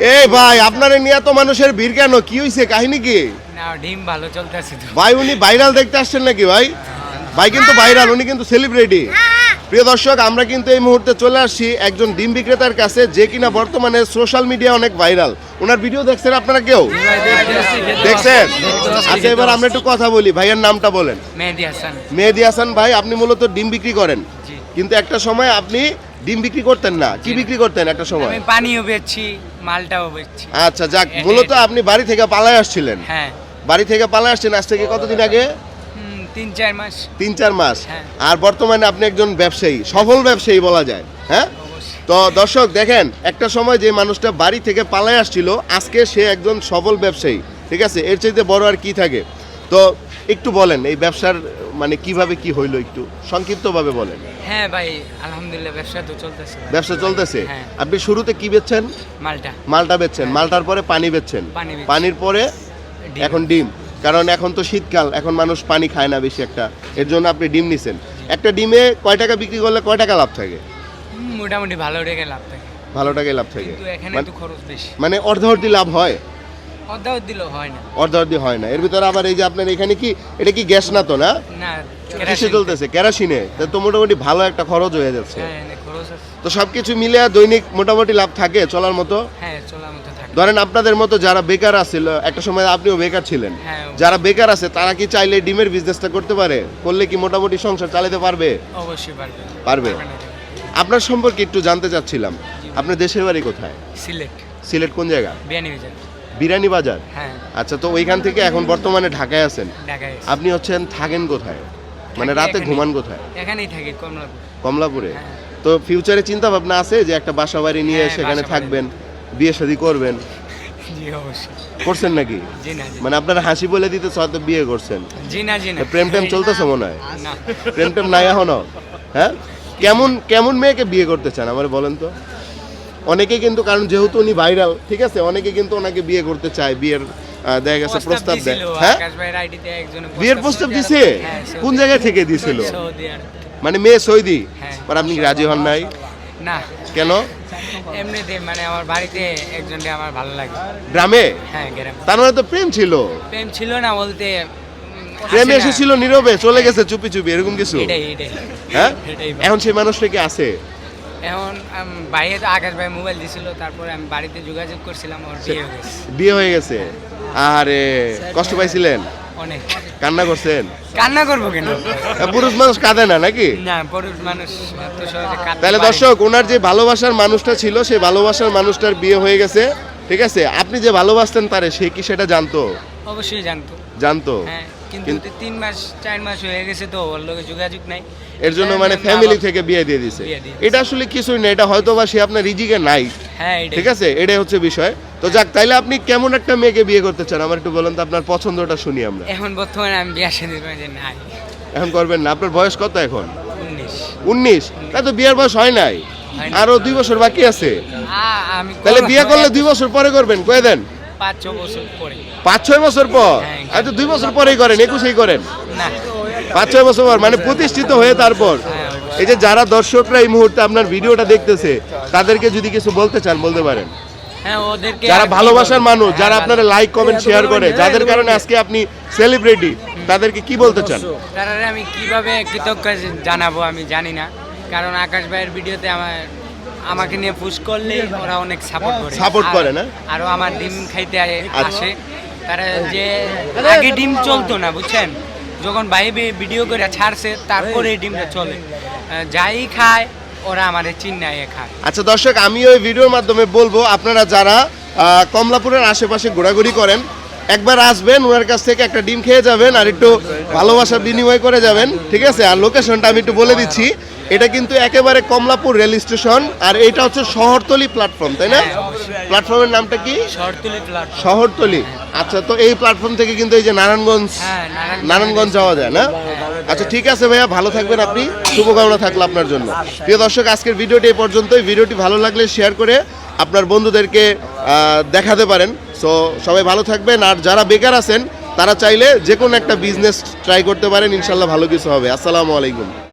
এই ভাই আপনার নিয়ে তো মানুষের ভিড় কেন? কি হইছে? কাহিনী কি? না ডিম ভালো চলতেছে ভাই উনি ভাইরাল দেখতে আসছেন নাকি ভাই? ভাই কিন্তু ভাইরাল উনি কিন্তু সেলিব্রিটি প্রিয় দর্শক আমরা কিন্তু এই মুহূর্তে চলে আসছি একজন ডিম বিক্রেতার কাছে যে কিনা বর্তমানে সোশ্যাল মিডিয়া অনেক ভাইরাল। ওনার ভিডিও দেখছেন আপনারা কেউ? দেখছেন? আচ্ছা এবার আমরা একটু কথা বলি। ভাইয়ের নামটা বলেন। মেহেদি হাসান। মেহেদি হাসান ভাই আপনি মূলত ডিম বিক্রি করেন। কিন্তু একটা সময় আপনি ডিম বিক্রি করতেন না কি বিক্রি করতেন একটা সময়? আমি পানিও বেচছি। মালটাও বেচছি। আচ্ছা যাক মূলত আপনি বাড়ি থেকে পালায় আসছিলেন। হ্যাঁ। বাড়ি থেকে পালায় আসছেন আজ থেকে কতদিন আগে? তিন চার মাস। তিন চার মাস। হ্যাঁ। আর বর্তমানে আপনি একজন ব্যবসায়ী সফল ব্যবসায়ী বলা যায় হ্যাঁ? তো দর্শক দেখেন একটা সময় যে মানুষটা বাড়ি থেকে পালায় আসছিল আজকে সে একজন সফল ব্যবসায়ী ঠিক আছে? এর চাইতে বড় আর কি থাকে? তো একটু বলেন এই ব্যবসার মানে কীভাবে কি হইল একটু? সংক্ষিপ্তভাবে বলেন। হ্যাঁ ভাই আলহামদুলিল্লাহ ব্যবসা তো চলতেছে ব্যবসা চলতেছে? হ্যাঁ। আপনি শুরুতে কি বেচছেন? মালটা। মালটা বেচছেন। মালটার পরে পানি বেচছেন? পানির পরে এখন ডিম। কারণ এখন তো শীতকাল এখন মানুষ পানি খায় না বেশি একটা। এর জন্য আপনি ডিম নিছেন। একটা ডিমে কয় টাকা বিক্রি করলে কয় টাকা লাভ থাকে? মোটামুটি ভালো রেখে লাভ থাকে। ভালো টাকায় লাভ থাকে। কিন্তু এখানে মানে- একটু খরচ বেশি। মানে অর্ধাবর্তী লাভ হয়? দিলেও হয় না। এর ভিতরে আবার এই যে আপনার এখানে কি এটা কি গ্যাস না তো না? কিসে চলতেছে? কেরাসিনে? তা তো মোটামুটি ভালো একটা খরচ হয়ে যাচ্ছে। হ্যাঁ তো সবকিছু মিলে দৈনিক মোটামুটি লাভ থাকে চলার মতো? হ্যাঁ ধরেন আপনাদের মতো যারা বেকার আছিল একটা সময় আপনিও বেকার ছিলেন। হ্যাঁ যারা বেকার আছে তারা কি চাইলে ডিমের বিজনেসটা করতে পারে? করলে কি মোটামুটি সংসার চালাতে পারবে? অবশ্যই পারবে। পারবে? আপনার সম্পর্কে একটু জানতে চাচ্ছিলাম। আপনার দেশের বাড়ি কোথায়? সিলেট। সিলেট কোন জায়গা? বিয়ানি বাজার বিরানি বাজার? হ্যাঁ। আচ্ছা তো ওইখান থেকে এখন বর্তমানে ঢাকায় আছেন। ঢাকায়। আপনি হচ্ছেন থাকেন কোথায়? মানে থাকি রাতে। ঘুমান কোথায়? এখানেই থাকি কমলাপুর। কমলাপুরে? হ্যাঁ। তো ফিউচারে চিন্তা ভাবনা আছে যে একটা বাসা বাড়ি নিয়ে হ্যাঁ, সেখানে বাসা বাড়ি। থাকবেন বিয়ে শাদী করবেন? জি অবশ্যই। করছেন নাকি? জি না জি। মানে আপনার হাসি বলে দিতে হয়তো বিয়ে করছেন। জি না জি না। প্রেম টেম চলতেছে মনে হয়? না। প্রেম টেম নাই এখনও? হ্যাঁ? কেমন কেমন মেয়েকে বিয়ে করতে চান? আমার বলেন তো। অনেকে কিন্তু কারণ যেহেতু উনি ভাইরাল ঠিক আছে? অনেকে কিন্তু ওনাকে বিয়ে করতে চায় বিয়ের দেখা গেছে প্রস্তাব দেয়। হ্যাঁ? বিয়ের প্রস্তাব দিছে? হ্যাঁ, কোন জায়গা থেকে দিছিল? মানে মেয়ে সৌদি? হ্যাঁ। আর আপনি রাজি হন নাই? না। কেন? এমনিতে মানে আমার বাড়িতে একজনকে আমার ভালো লাগে। গ্রামে? হ্যাঁ গ্রাম। তার মানে তো প্রেম ছিল? প্রেম ছিল না বলতে প্রেম এসেছিল নীরবে চলে গেছে চুপি চুপি এরকম কিছু? হ্যাঁ? এখন সেই মানুষটা কি আছে? এখন বাইরে তো আকাশ ভাই মোবাইল দিছিল তারপরে আমি বাড়িতে যোগাযোগ করছিলাম ওর বিয়ে হয়ে গেছে। বিয়ে হয়ে গেছে? আরে কষ্ট পাইছিলেন? অনেক। কান্না করছেন? কান্না করব কেন? পুরুষ মানুষ কাঁদে না নাকি? না পুরুষ মানুষ এত সহজে কাঁদতে তাহলে দর্শক ওনার যে ভালোবাসার মানুষটা ছিল সেই ভালোবাসার মানুষটার বিয়ে হয়ে গেছে ঠিক আছে? আপনি যে ভালোবাসতেন তারে সে কি সেটা জানতো? অবশ্যই জানতো। জানতো? হ্যাঁ। কিন্তু তিন মাস চার মাস হয়ে গেছে তো ওর লোকে যোগাযোগ নাই। এর জন্য হ্যাঁ, মানে ফ্যামিলি থেকে বিয়ে দিয়ে দিছে। এটা আসলে কিছুই না এটা হয়তো বা সে আপনার রিজিকে নাই। হ্যাঁ ঠিক আছে? এটাই হচ্ছে বিষয়। তো যাক তাইলে আপনি কেমন একটা মেয়েকে বিয়ে করতে চান? আমার একটু বলেন তো আপনার পছন্দটা শুনি আমরা। এখন বর্তমানে আমি বিয়ে করে নাই এখন করবেন না। আপনার বয়স কত এখন? উনিশ। উনিশ? তাই তো বিয়ের বয়স হয় নাই। আরও দুই বছর বাকি আছে। তাহলে বিয়ে করলে দুই বছর পরে করবেন কয়ে দেন। পাঁচ ছ বছর পরে। পাঁচ ছয় বছর পর? হ্যাঁ, আচ্ছা দুই বছর পরেই করেন একুশেই করেন? না। পাঁচ ছয় বছর পর মানে প্রতিষ্ঠিত হয়ে তারপর? হ্যাঁ, এই যে যারা দর্শকরা এই মুহূর্তে আপনার ভিডিওটা দেখতেছে তাদেরকে যদি কিছু বলতে চান বলতে পারেন। হ্যাঁ ওদেরকে যারা ভালোবাসার মানুষ হ্যাঁ, যারা আপনারা লাইক কমেন্ট শেয়ার করে যাদের কারণে আজকে আপনি সেলিব্রিটি তাদেরকে কি বলতে চান? তারা আমি কীভাবে কৃতজ্ঞ জানাব আমি জানি না কারণ আকাশ ভাইয়ের ভিডিওতে আমার আমাকে নিয়ে পুশ করলে ওরা অনেক সাপোর্ট করে। আর- করে না? আরও আমার ডিম খাইতে আচ্ছা। আসে। তারা যে আগে ডিম চলতো না বুঝছেন? যখন বাইরে ভিডিও করে ছাড়ছে তারপরে ডিমটা চলে। যাই খায় ওরা আমাদের চিন্নায় খায়। আচ্ছা দর্শক আমি ওই ভিডিওর মাধ্যমে বলব আপনারা যারা কমলাপুরের আশেপাশে ঘোরাঘুরি করেন একবার আসবেন ওনার কাছ থেকে একটা ডিম খেয়ে যাবেন আর একটু ভালোবাসা বিনিময় করে যাবেন ঠিক আছে? আর লোকেশনটা আমি একটু বলে দিচ্ছি। এটা কিন্তু একেবারে কমলাপুর রেল স্টেশন আর এটা হচ্ছে শহরতলি প্ল্যাটফর্ম তাই না? হ্যাঁ, প্ল্যাটফর্মের নামটা কি? শহরতলি আচ্ছা তো এই প্ল্যাটফর্ম থেকে কিন্তু এই যে নারায়ণগঞ্জ হ্যাঁ নারায়ণগঞ্জ। যাওয়া যায় না? আচ্ছা ঠিক আছে ভাইয়া ভালো থাকবেন আপনি। শুভকামনা থাকল আপনার জন্য। প্রিয় দর্শক আজকের ভিডিওটি এই পর্যন্তই। ভিডিওটি ভালো লাগলে শেয়ার করে আপনার বন্ধুদেরকে আহ, দেখাতে পারেন। সো সবাই ভালো থাকবেন। আর যারা বেকার আছেন তারা চাইলে যে কোনো একটা বিজনেস ট্রাই করতে পারেন। ইনশাল্লাহ ভালো কিছু হবে। আসসালামু আলাইকুম।